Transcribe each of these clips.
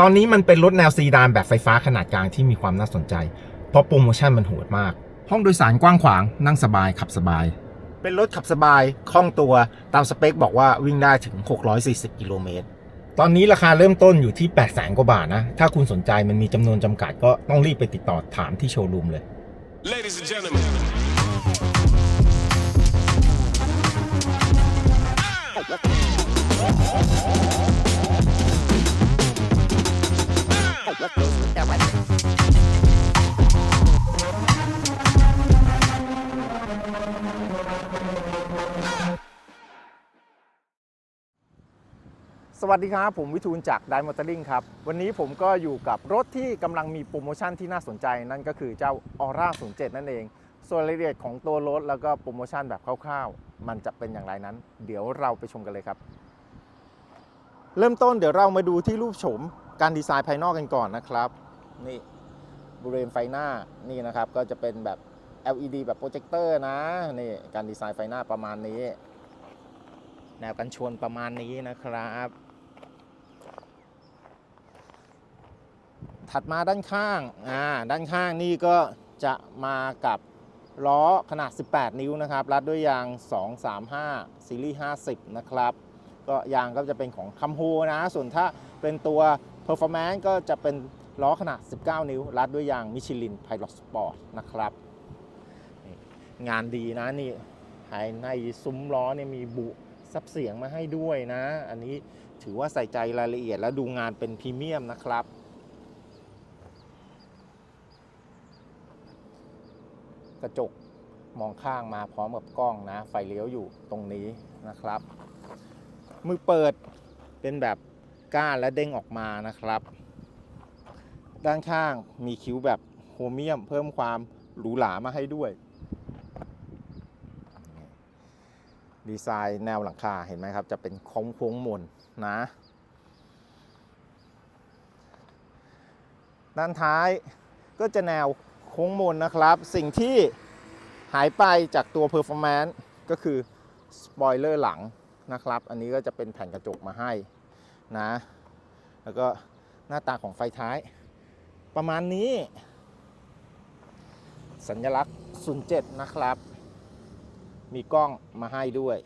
ตอนนี้มันเป็นรถแนวซีดานแบบไฟฟ้าขนาดกลางที่มีความน่าสนใจ เพราะโปรโมชั่นมันโหดมาก ห้องโดยสารกว้างขวาง นั่งสบายขับสบาย เป็นรถขับสบายคล่องตัวตามสเปคบอกว่าวิ่งได้ถึง 640 กิโลเมตร ตอนนี้ราคาเริ่มต้นอยู่ที่ 8 0 0 0 0 0กว่าบาทนะ ถ้าคุณสนใจมันมีจำนวนจำกัดก็ต้องรีบไปติดต่อถามที่โชว์รูมเลย Ladies and gentlemen. สวัสดีครับ ผมวิทูลจากไดมอเตอร์ลิงครับ วันนี้ผมก็อยู่กับรถที่กำลังมีโปรโมชั่นที่น่าสนใจนั่นก็คือเจ้า Aura 07 นั่นเอง ส่วนรายละเอียดของตัวรถแล้วก็โปรโมชั่นแบบคร่าวๆ มันจะเป็นอย่างไรนั้น เดี๋ยวเราไปชมกันเลยครับ เริ่มต้นเดี๋ยวเรามาดูที่รูปโฉม การดีไซน์ภายนอกกันก่อนนะครับ นี่บริเวณไฟหน้านี่นะครับ ก็จะเป็นแบบ LED แบบโปรเจคเตอร์นะนี่การดีไซน์ไฟหน้าประมาณนี้ แนวกันชนประมาณนี้นะครับ ถัดมาด้านข้างอ่าด้านข้างนี่ก็จะมากับล้อขนาด 18 นิ้วนะครับ รัดด้วยยาง 235ซีรีส์50 นะครับ ก็ยางก็จะเป็นของคัมโฮนะ ส่วนถ้าเป็นตัว Performance ก็จะเป็นล้อขนาด 19 นิ้ว รัดด้วยยางมิชลินไพลอตสปอร์ตนะครับ งานดีนะนี่ภายในซุ้มล้อเนี่ยมีบุซับเสียงมาให้ด้วยนะ อันนี้ถือว่าใส่ใจรายละเอียดและดูงานเป็นพรีเมียมนะครับกระจกมองข้างมาพร้อมกับกล้องนะ ไฟเลี้ยวอยู่ตรงนี้นะครับ มือเปิดเป็นแบบ ก้านและเด้งออกมานะครับ ด้านข้างมีคิ้วแบบโครเมียม เพิ่มความหรูหรามาให้ด้วย ดีไซน์แนวหลังคาเห็นไหมครับ จะเป็นโค้งโค้งมนนะ ด้านท้ายก็จะแนวโค้งมนนะครับ สิ่งที่หายไปจากตัว Performance ก็คือสปอยเลอร์หลังนะครับ อันนี้ก็จะเป็นแผ่นกระจกมาให้ นะ แล้วก็หน้าตาของไฟท้าย ประมาณนี้ สัญลักษณ์ 07 นะครับ มีกล้องมาให้ด้วย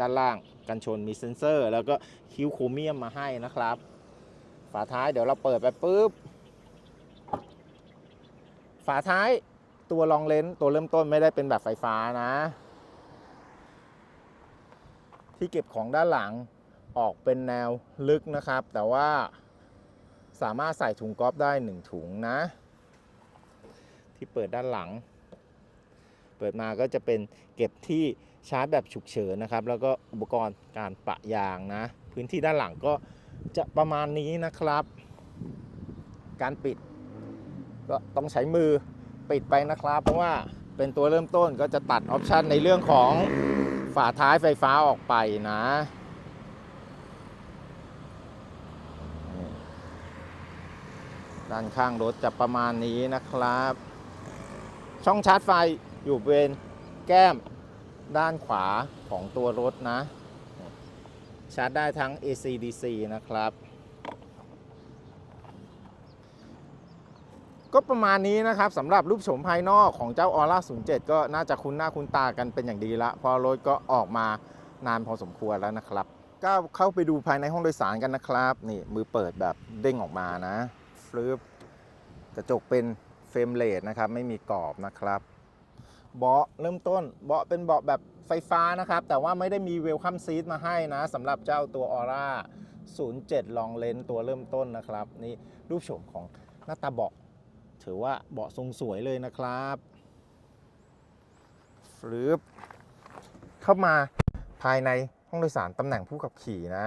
ด้านล่างกันชนมีเซ็นเซอร์ แล้วก็คิ้วโครเมียมมาให้นะครับ ฝาท้ายเดี๋ยวเราเปิดไปปุ๊บ ฝาท้ายตัวรองเลนส์ตัวเริ่มต้นไม่ได้เป็นแบบไฟฟ้านะ ที่เก็บของด้านหลัง ออกเป็นแนวลึกนะครับ แต่ว่าสามารถใส่ถุงก๊อฟได้ 1 ถุงนะ ที่เปิดด้านหลัง เปิดมาก็จะเป็นเก็บที่ชาร์จแบบฉุกเฉินนะครับ แล้วก็อุปกรณ์การปะยางนะ พื้นที่ด้านหลังก็จะประมาณนี้นะครับ การปิด ก็ต้องใช้มือปิดไปนะครับ เพราะว่าเป็นตัวเริ่มต้นก็จะตัดออปชันในเรื่องของฝาท้ายไฟฟ้าออกไปนะ ด้านข้างรถจะประมาณนี้นะครับ ช่องชาร์จไฟอยู่บริเวณแก้มด้านขวาของตัวรถนะ ชาร์จได้ทั้ง AC DC นะครับ ก็ประมาณนี้นะครับสำหรับรูปโฉมภายนอกของเจ้า Aura 07 ก็น่าจะคุ้นหน้าคุ้นตากันเป็นอย่างดีละเพอรถก็ออกมานานพอสมควรแล้วนะครับก็เข้าไปดูภายในห้องโดยสารกันนะครับ นี่มือเปิดแบบเด้งออกมานะ ลึบกระจกเป็นเฟรมเลสนะครับ ไม่มีกรอบนะครับ เบาะเริ่มต้นเบาะเป็นเบาะแบบไฟฟ้านะครับ แต่ว่าไม่ได้มีเวลคัมซีทมาให้นะสำหรับเจ้าตัว Aura 07 ลองเลนตัวเริ่มต้นนะครับ นี่รูปโฉมของหน้าตาเบาะถือว่าเบาะทรงสวยเลยนะครับฟลึบเข้ามาภายในห้องโดยสารตำแหน่งผู้ขับขี่นะ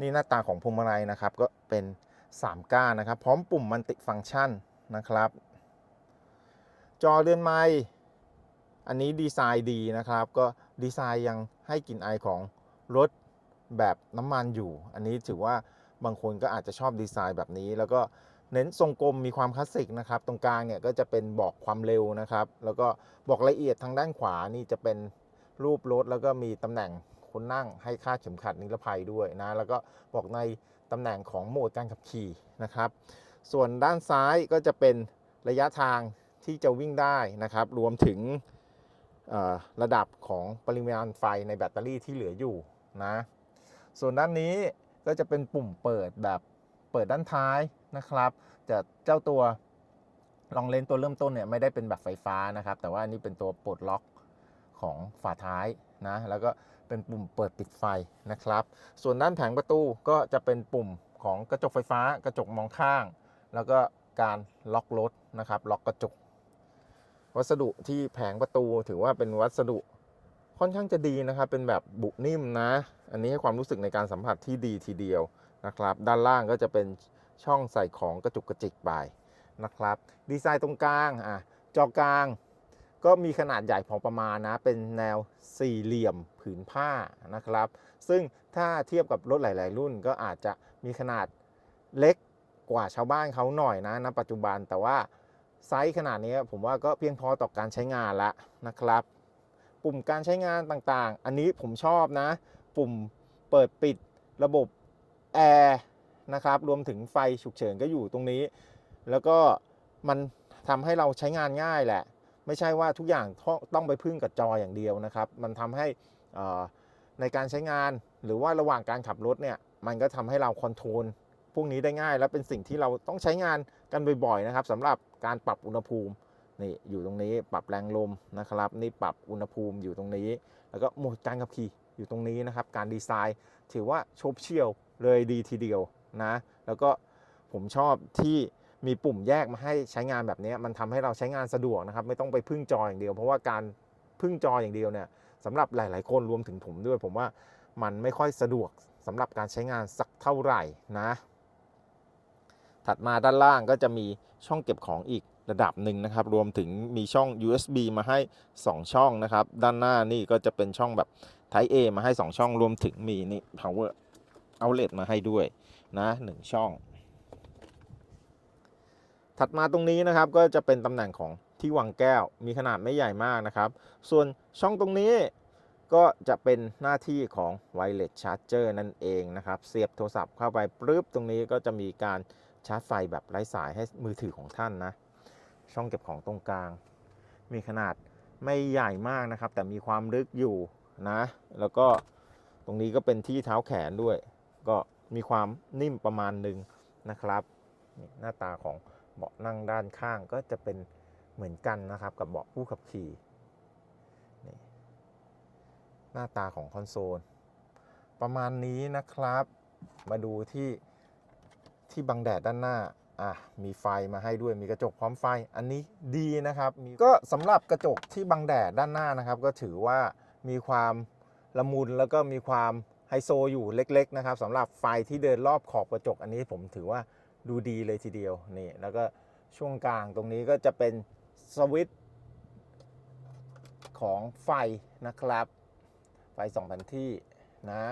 นี่หน้าตาของพวงมาลัยนะครับ ก็เป็น3ก้านนะครับ พร้อมปุ่มมันติฟังก์ชันนะครับ จอเรือนไม้อันนี้ดีไซน์ดีนะครับ ก็ดีไซน์ยังให้กลิ่นไอของรถแบบน้ำมันอยู่ อันนี้ถือว่าบางคนก็อาจจะชอบดีไซน์แบบนี้ แล้วก็เน้นทรงกลมมีความคลาสสิกนะครับ ตรงกลางเนี่ยก็จะเป็นบอกความเร็วนะครับ แล้วก็บอกละเอียดทางด้านขวานี่จะเป็นรูปรถแล้วก็มีตำแหน่ง คนนั่งให้คาดเข็มขัดนิรภัยด้วยนะ แล้วก็บอกในตำแหน่งของโหมดการขับขี่นะครับ ส่วนด้านซ้ายก็จะเป็นระยะทางที่จะวิ่งได้นะครับ รวมถึงระดับของปริมาณไฟในแบตเตอรี่ที่เหลืออยู่นะ ส่วนด้านนี้ก็จะเป็นปุ่มเปิดแบบเปิดด้านท้ายนะครับแต่เจ้าตัวลองเลนตัวเริ่มต้นเนี่ยไม่ได้เป็นแบบไฟฟ้านะครับ แต่ว่าอันนี้เป็นตัวปลดล็อกของฝาท้ายนะ แล้วก็ เป็นปุ่มเปิดปิดไฟนะครับ ส่วนด้านแผงประตูก็จะเป็นปุ่มของกระจกไฟฟ้า กระจกมองข้าง แล้วก็การล็อกรถนะครับล็อกกระจก วัสดุที่แผงประตูถือว่าเป็นวัสดุค่อนข้างจะดีนะครับ เป็นแบบบุนิ่มนะ อันนี้ให้ความรู้สึกในการสัมผัสที่ดีทีเดียวนะครับ ด้านล่างก็จะเป็นช่องใส่ของกระจุกกระจิกไปนะครับ ดีไซน์ตรงกลางอะจอกลาง ก็มีขนาดใหญ่พอประมาณนะ เป็นแนวสี่เหลี่ยมผืนผ้านะครับ ซึ่งถ้าเทียบกับรถหลาย ๆ รุ่นก็อาจจะมีขนาดเล็กกว่าชาวบ้านเขาหน่อยนะณปัจจุบันแต่ว่าไซส์ขนาดนี้ผมว่าก็เพียงพอต่อการใช้งานละนะครับ ปุ่มการใช้งานต่างๆ อันนี้ผมชอบนะ ปุ่มเปิดปิดระบบแอร์นะครับรวมถึงไฟฉุกเฉินก็อยู่ตรงนี้ แล้วก็มันทำให้เราใช้งานง่ายแหละ ไม่ใช่ว่าทุกอย่างต้องไปพึ่งกับจออย่างเดียวนะครับ มันทำให้ในการใช้งานหรือว่าระหว่างการขับรถเนี่ยมันก็ทำให้เราคอนโทรลพวกนี้ได้ง่าย และเป็นสิ่งที่เราต้องใช้งานกันบ่อยๆนะครับสำหรับการปรับอุณหภูมินี่อยู่ตรงนี้ปรับแรงลมนะครับ นี่ปรับอุณหภูมิอยู่ตรงนี้ แล้วก็โหมดการขับขี่อยู่ตรงนี้นะครับ การดีไซน์ถือว่าโฉบเฉี่ยวเลยดีทีเดียวนะ แล้วก็ผมชอบที่ มีปุ่มแยกมาให้ใช้งานแบบนี้มันทำให้เราใช้งานสะดวกนะครับ ไม่ต้องไปพึ่งจออย่างเดียว เพราะว่าการพึ่งจออย่างเดียวเนี่ยสำหรับหลาย ๆ คนรวมถึงผมด้วย ผมว่ามันไม่ค่อยสะดวกสำหรับการใช้งานสักเท่าไหร่นะ ถัดมาด้านล่างก็จะมีช่องเก็บของอีกระดับหนึ่งนะครับ รวมถึงมีช่อง USB มาให้ 2 ช่องนะครับ ด้านหน้านี่ก็จะเป็นช่องแบบ Type A มาให้ 2 ช่อง รวมถึงมีนี่ power outlet มาให้ด้วยนะ 1 ช่อง ถัดมาตรงนี้นะครับก็จะเป็นตำแหน่งของที่วางแก้ว มีขนาดไม่ใหญ่มากนะครับ ส่วนช่องตรงนี้ก็จะเป็นหน้าที่ของ wireless charger นั่นเองนะครับ เสียบโทรศัพท์เข้าไปปึ๊บตรงนี้ก็จะมีการชาร์จไฟแบบไร้สายให้มือถือของท่านนะ ช่องเก็บของตรงกลาง มีขนาดไม่ใหญ่มากนะครับ แต่มีความลึกอยู่นะ แล้วก็ตรงนี้ก็เป็นที่เท้าแขนด้วย ก็มีความนิ่มประมาณหนึ่งนะครับ หน้าตาของ เบาะนั่งด้านข้างก็จะเป็นเหมือนกันนะครับกับเบาะผู้ขับขี่นี่หน้าตาของคอนโซล ประมาณนี้นะครับ มาดูที่ที่บังแดดด้านหน้าอะมีไฟมาให้ด้วยมีกระจกพร้อมไฟอันนี้ดีนะครับก็สำหรับกระจกที่บังแดดด้านหน้านะครับ ก็ถือว่ามีความละมุนแล้วก็มีความไฮโซอยู่เล็ก ๆ นะครับสำหรับไฟที่เดินรอบขอบกระจกอันนี้ผมถือว่า ดูดีเลยทีเดียวนี่แล้วก็ช่วงกลางตรงนี้ก็จะเป็นสวิตช์ของไฟนะครับ ไฟสองแผ่นที่นะ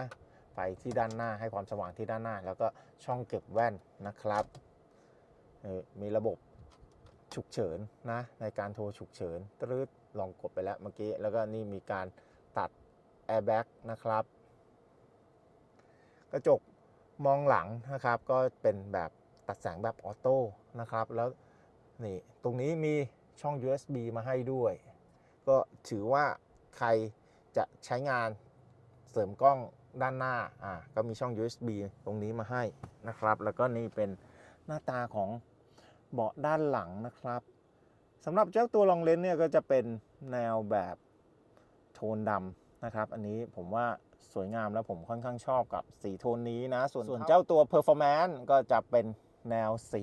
ไฟที่ด้านหน้าให้ความสว่างที่ด้านหน้า แล้วก็ช่องเก็บแว่นนะครับมีระบบฉุกเฉินนะในการโทรฉุกเฉินตรึดลองกดไปแล้วเมื่อกี้ แล้วก็นี่มีการตัดแอร์แบ็กนะครับ กระจกมองหลังนะครับ ก็เป็นแบบ ตัดแสงแบบออโต้นะครับ แล้วนี่ตรงนี้มีช่อง USB มาให้ด้วย ก็ถือว่าใครจะใช้งานเสริมกล้องด้านหน้าอ่าก็มีช่อง USB ตรงนี้มาให้นะครับ แล้วก็นี่เป็นหน้าตาของเบาะด้านหลังนะครับสำหรับเจ้าตัวลองเลนส์เนี่ยก็จะเป็นแนวแบบโทนดำนะครับ อันนี้ผมว่าสวยงามแล้วผมค่อนข้างชอบกับสีโทนนี้นะ ส่วนส่วนเจ้าตัว Performance ก็จะเป็น แนวสี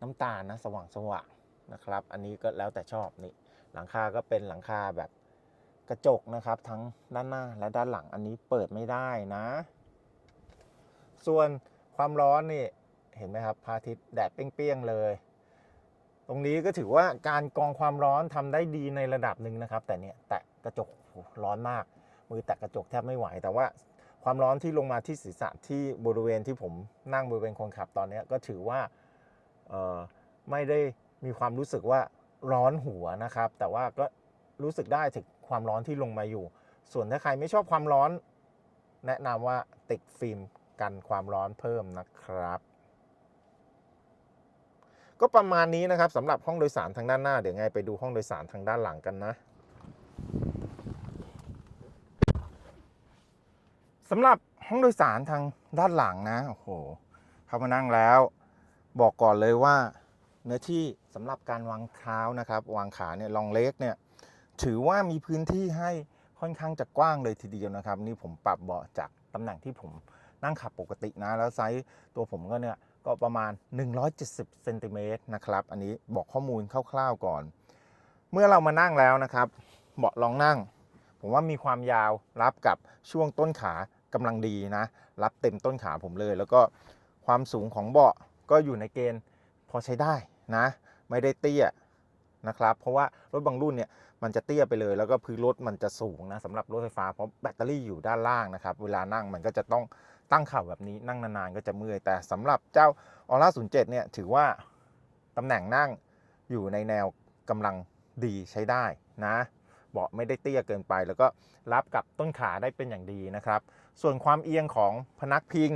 น้ำตาลนะสว่างสว่างๆนะครับ อันนี้ก็แล้วแต่ชอบนี่หลังคาก็เป็นหลังคาแบบกระจกนะครับ ทั้งด้านหน้าและด้านหลังอันนี้เปิดไม่ได้นะ ส่วนความร้อนนี่เห็นไหมครับพระอาทิตย์แดดเปรี้ยงๆเลย ตรงนี้ก็ถือว่าการกรองความร้อนทำได้ดีในระดับหนึ่งนะครับ แต่เนี่ยแตะกระจกร้อนมาก มือแตะกระจกแทบไม่ไหวแต่ว่า ความร้อนที่ลงมาที่ศีรษะที่บริเวณที่ผมนั่งบริเวณคนขับตอนนี้ก็ถือว่าไม่ได้มีความรู้สึกว่าร้อนหัวนะครับ แต่ว่าก็รู้สึกได้ถึงความร้อนที่ลงมาอยู่ ส่วนถ้าใครไม่ชอบความร้อน แนะนำว่าติดฟิล์มกันความร้อนเพิ่มนะครับ ก็ประมาณนี้นะครับสำหรับห้องโดยสารทางด้านหน้า เดี๋ยวไงไปดูห้องโดยสารทางด้านหลังกันนะ สำหรับห้องโดยสารทางด้านหลังนะ โอ้โหเข้ามานั่งแล้ว บอกก่อนเลยว่าเนื้อที่สำหรับการวางเท้านะครับ วางขาเนี่ยลองเล็กเนี่ยถือว่ามีพื้นที่ให้ค่อนข้างจะกว้างเลยทีเดียวนะครับ นี่ผมปรับเบาะจากตำแหน่งที่ผมนั่งขับปกตินะ แล้วไซส์ตัวผมก็เนี่ยก็ประมาณ 170เซนติเมตรนะครับ อันนี้บอกข้อมูลคร่าวๆก่อน เมื่อเรามานั่งแล้วนะครับ เบาะรองนั่ง ผมว่ามีความยาวรับกับช่วงต้นขา กำลังดีนะ รับเต็มต้นขาผมเลย แล้วก็ความสูงของเบาะก็อยู่ในเกณฑ์พอใช้ได้นะ ไม่ได้เตี้ยนะครับ เพราะว่ารถบางรุ่นเนี่ยมันจะเตี้ยไปเลย แล้วก็พื้นรถมันจะสูงนะสำหรับรถไฟฟ้าเพราะแบตเตอรี่อยู่ด้านล่างนะครับ เวลานั่งมันก็จะต้องตั้งเข่าแบบนี้นั่งนานๆก็จะเมื่อย แต่สำหรับเจ้าออร่า07เนี่ยถือว่าตำแหน่งนั่งอยู่ในแนวกำลังดีใช้ได้นะ เบาะไม่ได้เตี้ยเกินไป แล้วก็รับกับต้นขาได้เป็นอย่างดีนะครับ ส่วนความเอียงของพนักพิง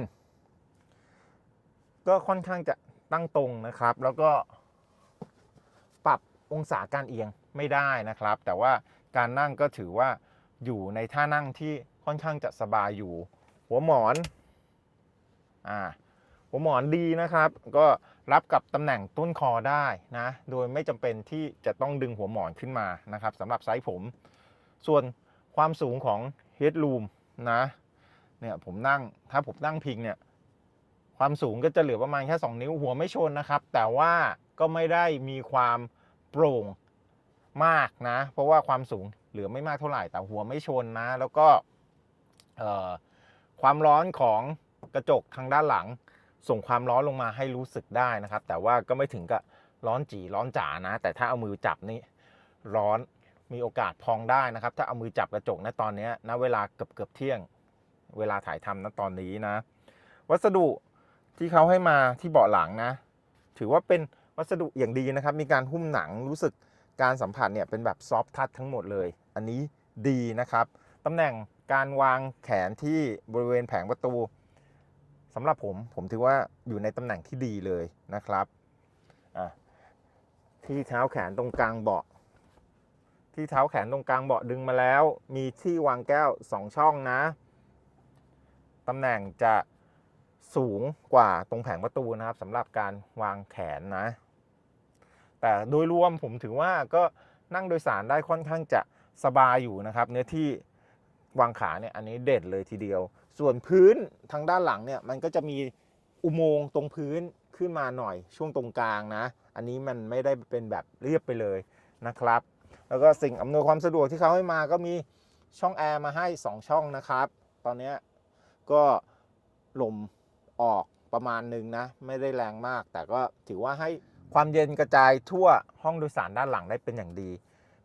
ก็ค่อนข้างจะตั้งตรงนะครับ แล้วก็ปรับองศาการเอียงไม่ได้นะครับ แต่ว่าการนั่งก็ถือว่าอยู่ในท่านั่งที่ค่อนข้างจะสบายอยู่ หัวหมอนอ่าหัวหมอนดีนะครับ ก็ รับกับตำแหน่งต้นคอได้นะ โดยไม่จำเป็นที่จะต้องดึงหัวหมอนขึ้นมานะครับสำหรับไซส์ผม ส่วนความสูงของ headroom นะเนี่ยผมนั่งถ้าผมนั่งพิงเนี่ยความสูงก็จะเหลือประมาณแค่ 2 นิ้วหัวไม่ชนนะครับ แต่ว่าก็ไม่ได้มีความโปร่งมากนะ เพราะว่าความสูงเหลือไม่มากเท่าไหร่แต่หัวไม่ชนนะ แล้วก็เอ่อความร้อนของกระจกทางด้านหลัง ส่งความร้อนลงมาให้รู้สึกได้นะครับ แต่ว่าก็ไม่ถึงกับร้อนจีร้อนจ๋านะ แต่ถ้าเอามือจับนี่ร้อนมีโอกาสพองได้นะครับ ถ้าเอามือจับกระจกนะตอนนี้ยณเวลาเกือบเกือบเที่ยง เวลาถ่ายทำนะตอนนี้นะ วัสดุที่เขาให้มาที่เบาะหลังนะ ถือว่าเป็นวัสดุอย่างดีนะครับ มีการหุ้มหนังรู้สึกการสัมผัสเนี่ยเป็นแบบซอฟทัชทั้งหมดเลย อันนี้ดีนะครับตำแหน่งการวางแขนที่บริเวณแผงประตู สำหรับผมผมถือว่าอยู่ในตำแหน่งที่ดีเลยนะครับที่เท้าแขนตรงกลางเบาะ ที่เท้าแขนตรงกลางเบาะดึงมาแล้ว มีที่วางแก้ว 2 ช่องนะตำแหน่งจะสูงกว่าตรงแผงประตูนะครับสำหรับการวางแขนนะ แต่โดยรวมผมถือว่าก็นั่งโดยสารได้ค่อนข้างจะสบายอยู่นะครับ เนื้อที่วางขาเนี่ยอันนี้เด็ดเลยทีเดียว ส่วนพื้นทางด้านหลังเนี่ยมันก็จะมีอุโมงค์ตรงพื้นขึ้นมาหน่อยช่วงตรงกลางนะ อันนี้มันไม่ได้เป็นแบบเรียบไปเลยนะครับ แล้วก็สิ่งอำนวยความสะดวกที่เขาให้มาก็มีช่องแอร์มาให้ 2 ช่องนะครับ ตอนนี้ก็ลมออกประมาณหนึ่งนะ ไม่ได้แรงมาก แต่ก็ถือว่าให้ความเย็นกระจายทั่วห้องโดยสารด้านหลังได้เป็นอย่างดี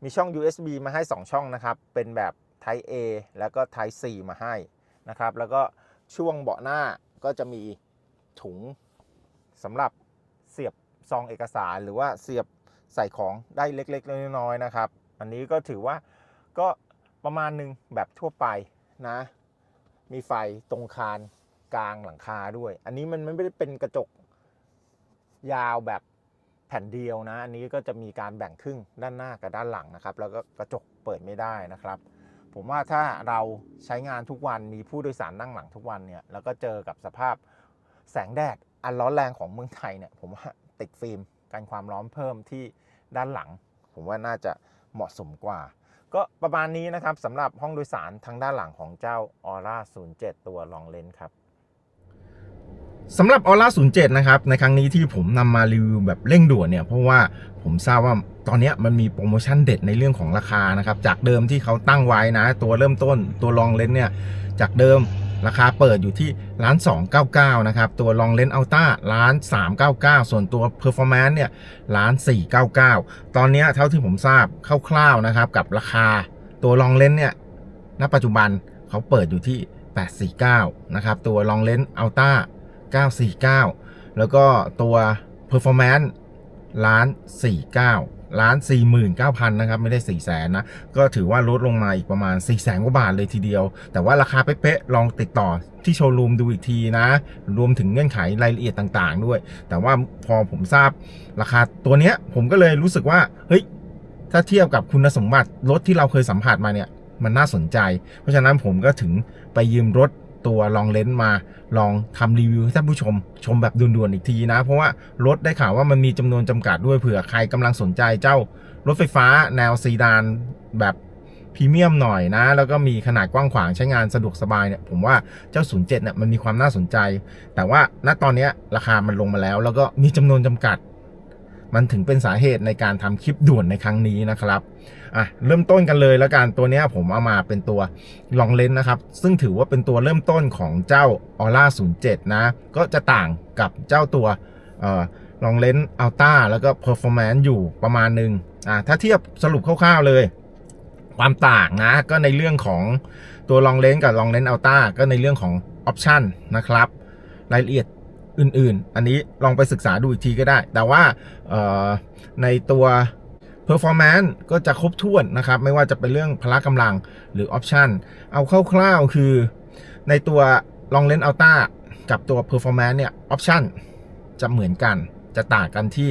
มีช่อง USB มาให้ 2 ช่องนะครับ เป็นแบบ Type A แล้วก็ Type C มาให้ นะครับ แล้วก็ช่วงเบาะหน้าก็จะมีถุงสำหรับเสียบซองเอกสาร หรือว่าเสียบใส่ของได้เล็กๆ น้อยๆนะครับ อันนี้ก็ถือว่าก็ประมาณหนึ่งแบบทั่วไปนะ มีไฟตรงคานกลางหลังคาด้วย อันนี้มันไม่ได้เป็นกระจกยาวแบบแผ่นเดียวนะ อันนี้ก็จะมีการแบ่งครึ่งด้านหน้ากับด้านหลังนะครับ แล้วก็กระจกเปิดไม่ได้นะครับ ผมว่าถ้าเราใช้งานทุกวันมีผู้โดยสารนั่งหลังทุกวันเนี่ยแล้วก็เจอกับสภาพแสงแดดอันร้อนแรงของเมืองไทยเนี่ยผมว่าติดฟิล์มกันความร้อนเพิ่มที่ด้านหลัง ผมว่าน่าจะเหมาะสมกว่า ก็ประมาณนี้นะครับสำหรับห้องโดยสารทางด้านหลังของเจ้า Aura 07 ตัวลองเลนครับ สำหรับ Aura 07 นะครับ ในครั้งนี้ที่ผมนำมารีวิวแบบเร่งด่วนเนี่ย เพราะว่าผมทราบว่าตอนนี้มันมีโปรโมชั่นเด็ดในเรื่องของราคานะครับ จากเดิมที่เขาตั้งไว้นะ ตัวเริ่มต้นตัวลองเลนเนี่ย จากเดิมราคาเปิดอยู่ที่ล้าน 299 นะครับ ตัวลองเลนอัลต้าล้าน 399 ส่วนตัวเพอร์ฟอร์แมนซ์เนี่ยล้าน 499 ตอนนี้เท่าที่ผมทราบคร่าวๆนะครับ กับราคาตัวลองเลนเนี่ยณปัจจุบันเขาเปิดอยู่ที่ 849 นะครับ ตัวลองเลนอัลต้า 949 แล้วก็ตัว Performance ล้าน49ล้าน49,000 นะครับ ไม่ได้ 4 0 0แสนนะ ก็ถือว่าลดลงมาอีกประมาณ 4 0 0แสนกว่าบาทเลยทีเดียว แต่ว่าราคาเป๊ะๆลองติดต่อที่โชว์รูมดูอีกทีนะ รวมถึงเงื่อนไขรายละเอียดต่างๆ ด้วย แต่ว่าพอผมทราบราคาตัวเนี้ย ผมก็เลยรู้สึกว่า เฮ้ย ถ้าเทียบกับคุณสมบัติรถที่เราเคยสัมผัสมาเนี่ย มันน่าสนใจ เพราะฉะนั้นผมก็ถึงไปยืมรถ ตัวลองเลนส์มาลองทำรีวิวให้ท่านผู้ชม ชมแบบด่วนๆอีกทีนะ เพราะว่ารถได้ข่าวว่ามันมีจำนวนจำกัดด้วยเผื่อใครกำลังสนใจเจ้ารถไฟฟ้าแนวซีดานแบบพรีเมียมหน่อยนะ แล้วก็มีขนาดกว้างขวางใช้งานสะดวกสบายเนี่ยผมว่าเจ้า 07เนี่ยมันมีความน่าสนใจ แต่ว่าณตอนนี้ราคามันลงมาแล้ว แล้วก็มีจำนวนจำกัด มันถึงเป็นสาเหตุในการทำคลิปด่วนในครั้งนี้นะครับ อะเริ่มต้นกันเลยแล้วกันตัวนี้ผมเอามาเป็นตัวลองเลนส์นะครับ ซึ่งถือว่าเป็นตัวเริ่มต้นของเจ้า Aura 07 นะ ก็จะต่างกับเจ้าตัวออลองเลนส์อัลต้าแล้วก็ Performance อยู่ประมาณหนึ่งอะถ้าเทียบสรุปคร่าวๆเลย ความต่างนะ ก็ในเรื่องของตัวลองเลนส์กับลองเลนส์อัลต้าก็ในเรื่องของออปชันนะครับ รายละเอียดอื่นๆ อันนี้ลองไปศึกษาดูอีกทีก็ได้ แต่ว่าในตัว performance ก็จะครบถ้วนนะครับ ไม่ว่าจะเป็นเรื่องพละกำลังหรือ option เอาคร่าวๆคือในตัว long lens ultra กับตัว performance เนี่ย option จะเหมือนกัน จะต่างกันที่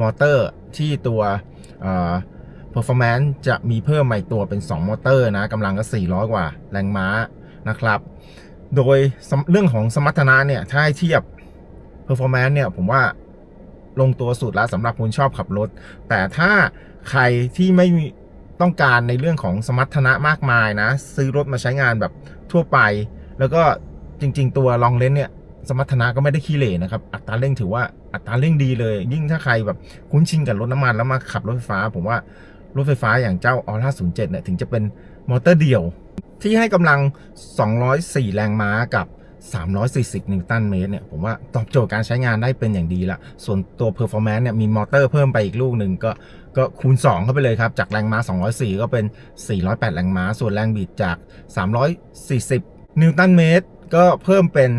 มอเตอร์ที่ตัวเอ่อ performance จะมีเพิ่มใหม่ตัวเป็น 2 มอเตอร์นะกำลังก็ 400 กว่า แรงม้านะครับ โดยเรื่องของสมรรถนะเนี่ย ถ้าให้เทียบ performance เนี่ย ผมว่าลงตัวสุดแล้วสำหรับคนชอบขับรถ แต่ถ้า ใครที่ไม่มีต้องการในเรื่องของสมรรถนะมากมายนะ ซื้อรถมาใช้งานแบบทั่วไป แล้วก็จริง ๆ ตัวลองเลนเนี่ยสมรรถนะก็ไม่ได้ขี้เหร่นะครับ อัตราเร่งถือว่าอัตราเร่งดีเลย ยิ่งถ้าใครแบบคุ้นชินกับรถน้ำมันแล้วมาขับรถไฟฟ้า ผมว่ารถไฟฟ้าอย่างเจ้าออร่า07เนี่ยถึงจะเป็นมอเตอร์เดี่ยว ที่ให้กำลัง 204 แรงม้ากับ 340 นิวตันเมตรเนี่ยผมว่าตอบโจทย์การใช้งานได้เป็นอย่างดีละ ส่วนตัว performance เนี่ยมีมอเตอร์เพิ่มไปอีกลูกหนึ่งก็ ก็คูณ 2 เข้าไปเลยครับ จากแรงม้า 204 ก็เป็น 408 แรงม้า ส่วนแรงบิดจาก 340 นิวตันเมตร ก็เพิ่มเป็น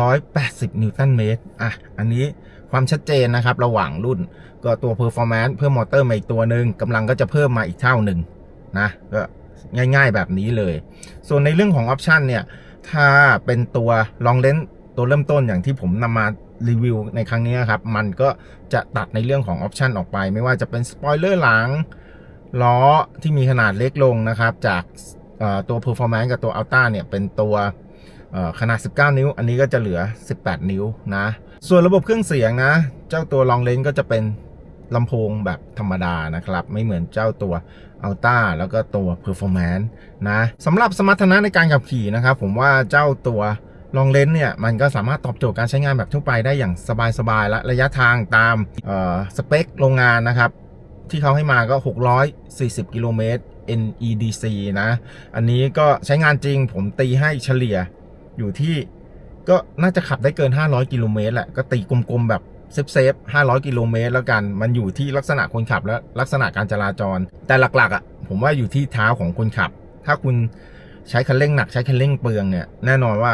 680 นิวตันเมตร อะ อันนี้ความชัดเจนนะครับ ระหว่างรุ่น ก็ตัว performance เพิ่มมอเตอร์มาอีกตัวหนึ่งกำลังก็จะเพิ่มมาอีกเท่าหนึ่งนะก็ง่ายๆแบบนี้เลย ส่วนในเรื่องของออปชันเนี่ย ถ้าเป็นตัวลองเลนตัวเริ่มต้นอย่างที่ผมนำมา รีวิวในครั้งนี้ครับ มันก็จะตัดในเรื่องของออปชันออกไป ไม่ว่าจะเป็นสปอยเลอร์หลังล้อที่มีขนาดเล็กลงนะครับ จากตัว Performance กับตัว Ultra เนี่ย เป็นตัวขนาด 19 นิ้ว อันนี้ก็จะเหลือ 18 นิ้วนะ ส่วนระบบเครื่องเสียงนะ เจ้าตัวลองเลนก็จะเป็นลำโพงแบบธรรมดานะครับ ไม่เหมือนเจ้าตัว Ultra แล้วก็ตัว Performance นะสำหรับสมรรถนะในการขับขี่นะครับ ผมว่าเจ้าตัว ลองเลนเนี่ยมันก็สามารถตอบโจทย์การใช้งานแบบทั่วไปได้อย่างสบายๆและระยะทางตามสเปคโรงงานนะครับ ที่เขาให้มาก็ 640 กิโลเมตร NEDC นะ อันนี้ก็ใช้งานจริงผมตีให้เฉลี่ยอยู่ที่ก็น่าจะขับได้เกิน 500 กิโลเมตรแหละ ก็ตีกลมๆ แบบเซฟเซฟ500 กิโลเมตรแล้วกัน มันอยู่ที่ลักษณะคนขับและลักษณะการจราจร แต่หลักๆอะผมว่าอยู่ที่เท้าของคนขับ ถ้าคุณใช้คันเร่งหนักใช้คันเร่งเปลืองเนี่ย แน่นอนว่า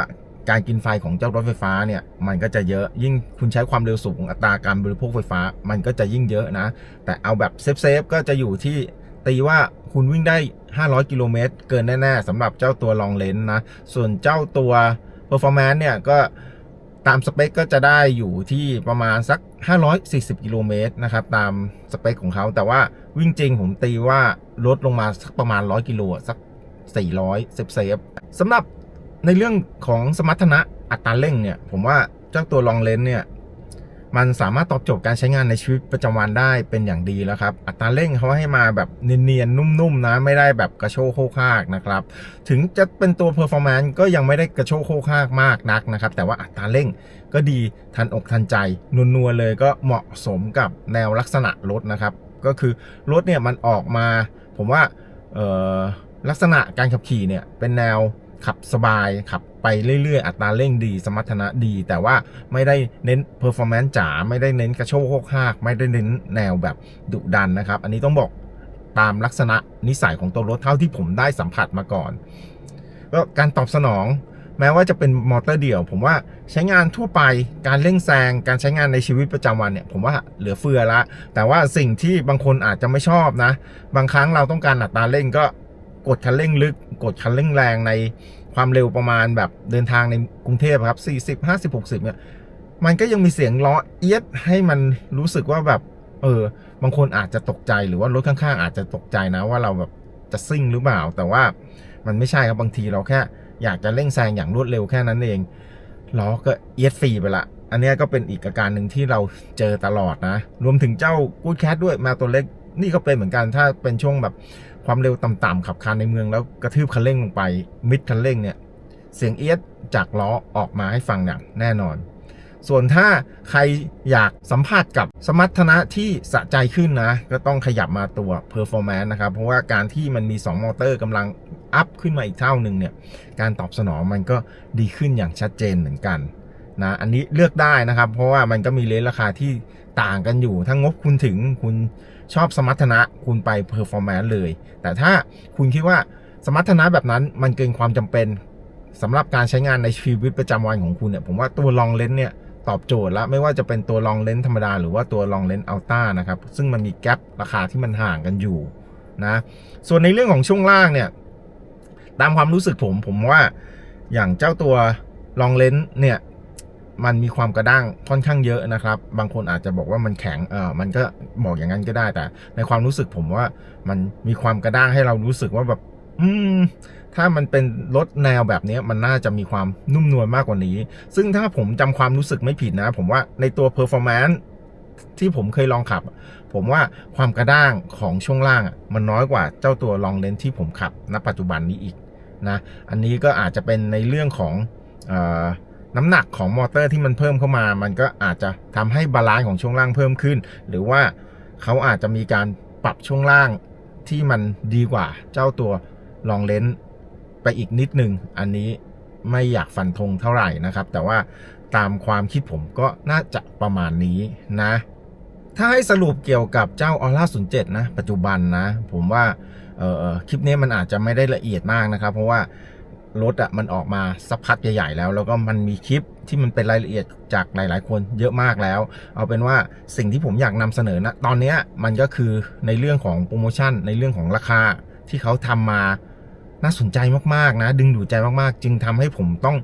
การกินไฟของเจ้ารถไฟฟ้าเนี่ยมันก็จะเยอะยิ่งคุณใช้ความเร็วสูงอัตราการบริโภคไฟฟ้า มันก็จะยิ่งเยอะนะ แต่เอาแบบเซฟๆก็จะอยู่ที่ตีว่าคุณวิ่งได้ 500 กิโลเมตรเกินแน่ๆสำหรับเจ้าตัวลองเลนนะ ส่วนเจ้าตัว performance เนี่ยก็ตามสเปคก็จะได้อยู่ที่ประมาณสัก 540 กิโลเมตรนะครับ ตามสเปคของเขา แต่ว่าวิ่งจริงผมตีว่าลดลงมาสักประมาณ 100 กิโลสัก 400เซฟเซฟสำหรับ ในเรื่องของสมรรถนะอัตราเร่งเนี่ย ผมว่าเจ้าตัวลองเลนเนี่ย มันสามารถตอบโจทย์การใช้งานในชีวิตประจำวันได้เป็นอย่างดีแล้วครับ อัตราเร่งเขาให้มาแบบเนียนๆ นุ่มๆนะ ไม่ได้แบบกระโชกโคกคากนะครับ ถึงจะเป็นตัว performance ก็ยังไม่ได้กระโชกโคกคากมากนักนะครับ แต่ว่าอัตราเร่งก็ดีทันอกทันใจนัวๆเลยก็เหมาะสมกับแนวลักษณะรถนะครับ ก็คือรถเนี่ยมันออกมา ผมว่าลักษณะการขับขี่เนี่ยเป็นแนว ขับสบาย ขับไปเรื่อยๆ อัตราเร่งดี สมรรถนะดี แต่ว่าไม่ได้เน้น performance จ๋า ไม่ได้เน้นกระโชกโคกหาก ไม่ได้เน้นแนวแบบดุดันนะครับ อันนี้ต้องบอกตามลักษณะนิสัยของตัวรถเท่าที่ผมได้สัมผัสมาก่อนก็การตอบสนอง แม้ว่าจะเป็นมอเตอร์เดี่ยว ผมว่าใช้งานทั่วไปการเร่งแซง การใช้งานในชีวิตประจำวันเนี่ย ผมว่าเหลือเฟือละ แต่ว่าสิ่งที่บางคนอาจจะไม่ชอบนะ บางครั้งเราต้องการอัตราเร่งก็ กดคันเร่งลึก กดคันเร่งแรงในความเร็วประมาณแบบเดินทางในกรุงเทพครับ 40 50 60เนี่ยมันก็ยังมีเสียงล้อเอียดให้มันรู้สึกว่าแบบเออบางคนอาจจะตกใจหรือว่ารถข้างๆ อาจจะตกใจนะว่าเราแบบจะซิ่งหรือเปล่า แต่ว่ามันไม่ใช่ครับบางทีเราแค่อยากจะเร่งแซงอย่างรวดเร็วแค่นั้นเองล้อก็เอียดฟรีไปละ อันนี้ก็เป็นอีกอาการหนึ่งที่เราเจอตลอดนะ รวมถึงเจ้ากูดแคทด้วยมวตัวเล็ก นี่ก็เป็นเหมือนกันถ้าเป็นช่วงแบบความเร็วต่ำๆขับคานในเมืองแล้วกระทืบคันเร่งลงไป มิดคันเร่งเนี่ย เสียงเอียดจากล้อออกมาให้ฟังอย่างแน่นอน ส่วนถ้าใครอยากสัมผัสกับสมรรถนะที่สะใจขึ้นนะ ก็ต้องขยับมาตัว performance นะครับ เพราะว่าการที่มันมี 2 มอเตอร์กำลังอัพขึ้นมาอีกเท่าหนึ่งเนี่ย การตอบสนองมันก็ดีขึ้นอย่างชัดเจนเหมือนกันนะอันนี้เลือกได้นะครับ เพราะว่ามันก็มีเลนราคาที่ต่างกันอยู่ ถ้างบคุณถึงคุณ ชอบสมรรถนะคุณไป performance เลย แต่ถ้าคุณคิดว่าสมรรถนะแบบนั้นมันเกินความจำเป็นสำหรับการใช้งานในชีวิตประจำวันของคุณเนี่ยผมว่าตัวลองเลนส์เนี่ยตอบโจทย์แล้วไม่ว่าจะเป็นตัวลองเลนส์ธรรมดา หรือว่าตัวลองเลนส์อัลต้านะครับซึ่งมันมีแกลบราคาที่มันห่างกันอยู่นะส่วนในเรื่องของช่วงล่างเนี่ยตามความรู้สึกผมผมว่าอย่างเจ้าตัวลองเลนส์เนี่ย มันมีความกระด้างค่อนข้างเยอะนะครับ บางคนอาจจะบอกว่ามันแข็งเออมันก็บอกอย่างนั้นก็ได้แต่ ในความรู้สึกผมว่ามันมีความกระด้างให้เรารู้สึกว่าแบบอืมถ้ามันเป็นรถแนวแบบนี้มันน่าจะมีความนุ่มนวลมากกว่านี้ ซึ่งถ้าผมจำความรู้สึกไม่ผิดนะ ผมว่าในตัว performance ที่ผมเคยลองขับ ผมว่าความกระด้างของช่วงล่าง มันน้อยกว่าเจ้าตัวลองเลนที่ผมขับ ณ ปัจจุบันนี้อีกนะ อันนี้ก็อาจจะเป็นในเรื่องของอ น้ำหนักของมอเตอร์ที่มันเพิ่มเข้ามา มันก็อาจจะทำให้บาลานซ์ของช่วงล่างเพิ่มขึ้น หรือว่าเขาอาจจะมีการปรับช่วงล่างที่มันดีกว่าเจ้าตัวลองเลนไปอีกนิดนึง อันนี้ไม่อยากฟันธงเท่าไหร่นะครับ แต่ว่าตามความคิดผมก็น่าจะประมาณนี้นะ ถ้าให้สรุปเกี่ยวกับเจ้า Aura 07 นะ ปัจจุบันนะ ผมว่าคลิปนี้มันอาจจะไม่ได้ละเอียดมากนะครับ เพราะว่า รถอะมันออกมาสักพักใหญ่ ๆ แล้ว แล้วก็มันมีคลิปที่มันเป็นรายละเอียดจากหลาย ๆ คนเยอะมากแล้ว เอาเป็นว่าสิ่งที่ผมอยากนำเสนอนะตอนนี้มันก็คือในเรื่องของโปรโมชั่น ในเรื่องของราคาที่เขาทำมาน่าสนใจมากๆนะ ดึงดูดใจมากๆ จึงทำให้ผมต้อง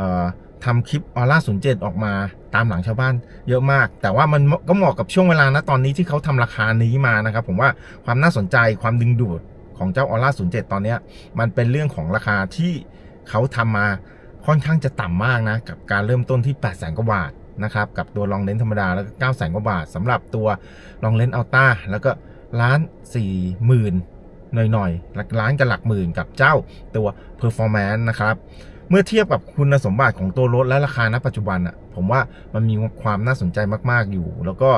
ออทำคลิปออร่าศูนย์เจ็ดออกมาตามหลังชาวบ้านเยอะมาก แต่ว่ามันก็เหมาะกับช่วงเวลานะตอนนี้ที่เขาทำราคานี้มานะครับ ผมว่าความน่าสนใจความดึงดูด ของเจ้าออร่าศูนย์เจ็ดตอนเนี้ยมันเป็นเรื่องของราคาที่เขาทำมาค่อนข้างจะต่ำมากนะ กับการเริ่มต้นที่ 8 0 0 0 0 0กว่าบาทนะครับ กับตัวลองเลนส์ธรรมดาแล้วก็9 0 0 0 0กว่าบาทสำหรับตัวลองเลนส์อัลต้าแล้วก็ล้านสี่หมื่นหน่อยๆหลักล้านกับหลักหมื่นกับเจ้าตัว performance นะครับ เมื่อเทียบกับคุณสมบัติของตัวรถและราคาณปัจจุบันอะผมว่ามันมีความน่าสนใจมากๆอยู่ แล้วก็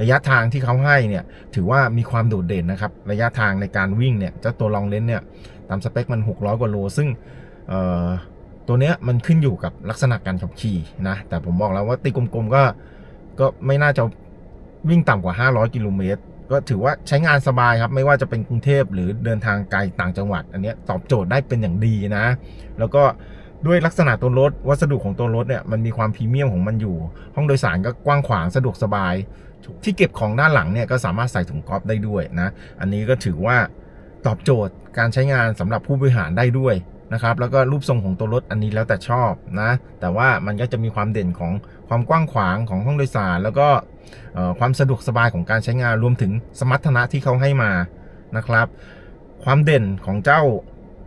ระยะทางที่เขาให้เนี่ยถือว่ามีความโดดเด่นนะครับ ระยะทางในการวิ่งเนี่ยเจ้าตัวลองเลนเนี่ยตามสเปคมัน 600 กว่าโล ซึ่งเอ่อตัวเนี้ยมันขึ้นอยู่กับลักษณะการขับขี่นะแต่ผมบอกแล้วว่าตีกลมๆก็ก็ไม่น่าจะวิ่งต่ำกว่า 500 กิโลเมตรก็ถือว่าใช้งานสบายครับ ไม่ว่าจะเป็นกรุงเทพหรือเดินทางไกลต่างจังหวัด อันเนี้ยตอบโจทย์ได้เป็นอย่างดีนะ แล้วก็ ด้วยลักษณะตัวรถ วัสดุของตัวรถเนี่ยมันมีความพรีเมียมของมันอยู่ ห้องโดยสารก็กว้างขวางสะดวกสบาย ที่เก็บของด้านหลังเนี่ยก็สามารถใส่ถุงก๊อฟได้ด้วยนะ อันนี้ก็ถือว่าตอบโจทย์การใช้งานสำหรับผู้บริหารได้ด้วยนะครับ แล้วก็รูปทรงของตัวรถอันนี้แล้วแต่ชอบนะ แต่ว่ามันก็จะมีความเด่นของความกว้างขวางของห้องโดยสาร แล้วก็ความสะดวกสบายของการใช้งานรวมถึงสมรรถนะที่เขาให้มานะครับ ความเด่นของเจ้า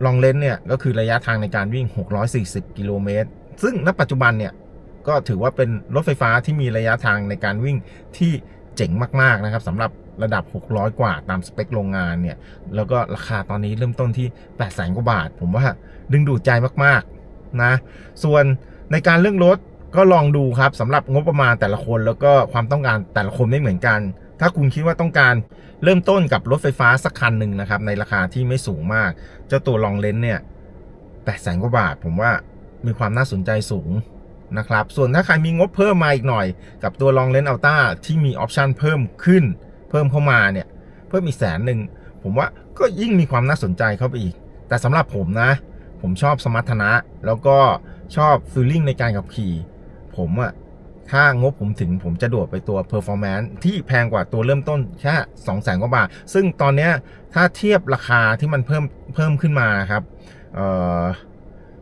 ลองเลนเนี่ยก็คือระยะทางในการวิ่ง 640 กิโลเมตร ซึ่งณปัจจุบันเนี่ยก็ถือว่าเป็นรถไฟฟ้าที่มีระยะทางในการวิ่งที่เจ๋งมาก ๆ นะครับสำหรับระดับ 600 กว่าตามสเปคโรงงานเนี่ย แล้วก็ราคาตอนนี้เริ่มต้นที่ 8 0 0 0 0 กว่าบาท ผมว่าดึงดูดใจมาก ๆ นะ ส่วนในการเรื่องรถก็ลองดูครับสำหรับงบประมาณแต่ละคนแล้วก็ความต้องการแต่ละคนไม่เหมือนกัน ถ้าคุณคิดว่าต้องการเริ่มต้นกับรถไฟฟ้าสักคันหนึ่งนะครับ ในราคาที่ไม่สูงมาก เจ้าตัวลองเลนเนี่ยแปดแสนกว่าบาท ผมว่ามีความน่าสนใจสูงนะครับ ส่วนถ้าใครมีงบเพิ่มมาอีกหน่อย กับตัวลองเลนอัลต้าที่มีออปชันเพิ่มขึ้น เพิ่มเข้ามาเนี่ย เพิ่มอีกแสนหนึ่งผมว่าก็ยิ่งมีความน่าสนใจเข้าไปอีก แต่สำหรับผมนะ ผมชอบสมรรถนะ แล้วก็ชอบฟีลลิ่งในการขับขี่ ผมอะ ถ้างบผมถึงผมจะโดดไปตัว performance ที่แพงกว่าตัวเริ่มต้นแค่2 0 0แสนกว่าบาท ซึ่งตอนนี้ถ้าเทียบราคาที่มันเพิ่มเพิ่มขึ้นมาครับ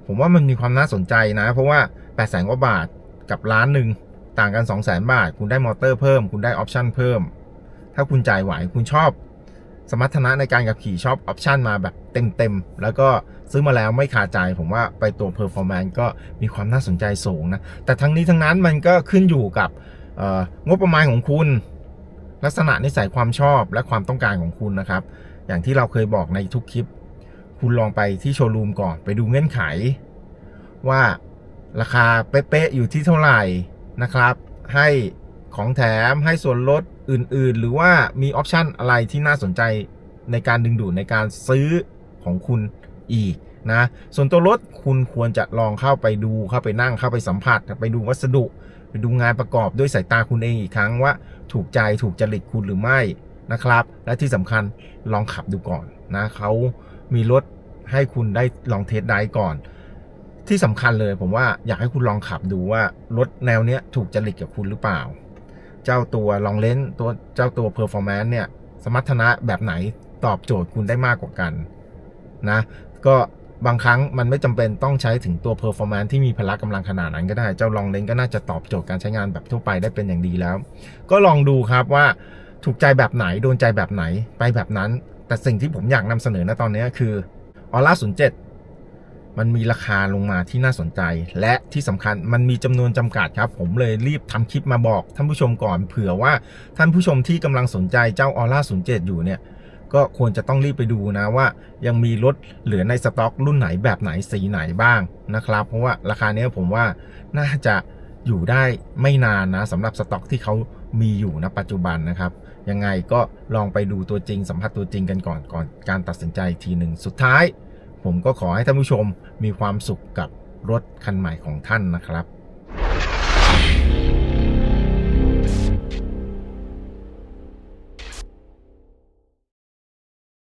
ผมว่ามันมีความน่าสนใจนะ เพราะว่า8 0 0แสนกว่าบาทกับล้านหนึ่งต่างกัน 2 0 0แสนบาท คุณได้มอเตอร์เพิ่ม คุณได้ออปชั่นเพิ่ม ถ้าคุณจ่ายไหวคุณชอบ สมรรถนะในการขับขี่ชอบออปชันมาแบบเต็มๆ แล้วก็ ซื้อมาแล้วไม่ขาดใจผมว่าไปตัว performance ก็มีความน่าสนใจสูงนะ แต่ทั้งนี้ทั้งนั้นมันก็ขึ้นอยู่กับงบประมาณของคุณ ลักษณะนิสัยความชอบและความต้องการของคุณนะครับ อย่างที่เราเคยบอกในทุกคลิป คุณลองไปที่โชว์รูมก่อนไปดูเงื่อนไข ว่าราคาเป๊ะๆอยู่ที่เท่าไหร่นะครับ ให้ของแถมให้ส่วนลดอื่นๆ หรือว่ามีออปชันอะไรที่น่าสนใจในการดึงดูดในการซื้อของคุณ อีกนะส่วนตัวรถคุณควรจะลองเข้าไปดูเข้าไปนั่งเข้าไปสัมผัส ไปดูวัสดุ ไปดูงานประกอบด้วยสายตาคุณเองอีกครั้งว่าถูกใจถูกจริตคุณหรือไม่นะครับ และที่สำคัญลองขับดูก่อนนะเขามีรถให้คุณได้ลองเทสได้ก่อน ที่สำคัญเลยผมว่าอยากให้คุณลองขับดูว่ารถแนวเนี้ยถูกจริตกับคุณหรือเปล่า เจ้าตัวลองเลนตัวเจ้าตัว performance เนี่ยสมรรถนะแบบไหนตอบโจทย์คุณได้มากกว่ากันนะ ก็บางครั้งมันไม่จำเป็นต้องใช้ถึงตัว performance ที่มีพละกำลังขนาดนั้นก็ได้ เจ้าลองเลนก็น่าจะตอบโจทย์การใช้งานแบบทั่วไปได้เป็นอย่างดีแล้ว ก็ลองดูครับว่าถูกใจแบบไหนโดนใจแบบไหนไปแบบนั้น แต่สิ่งที่ผมอยากนำเสนอณตอนนี้คือออร่า07มันมีราคาลงมาที่น่าสนใจ และที่สำคัญมันมีจำนวนจำกัดครับ ผมเลยรีบทำคลิปมาบอกท่านผู้ชมก่อนเผื่อว่าท่านผู้ชมที่กำลังสนใจเจ้าออร่า07อยู่เนี่ย ก็ควรจะต้องรีบไปดูนะว่า ยังมีรถเหลือในสต็อกรุ่นไหนแบบไหนสีไหนบ้างนะครับ เพราะว่าราคาเนี้ยผมว่าน่าจะอยู่ได้ไม่นานนะสำหรับสต็อกที่เขามีอยู่ณปัจจุบันนะครับ ยังไงก็ลองไปดูตัวจริงสัมผัสตัวจริงกันก่อนก่อนการตัดสินใจทีหนึ่งสุดท้าย ผมก็ขอให้ท่านผู้ชมมีความสุขกับรถคันใหม่ของท่านนะครับ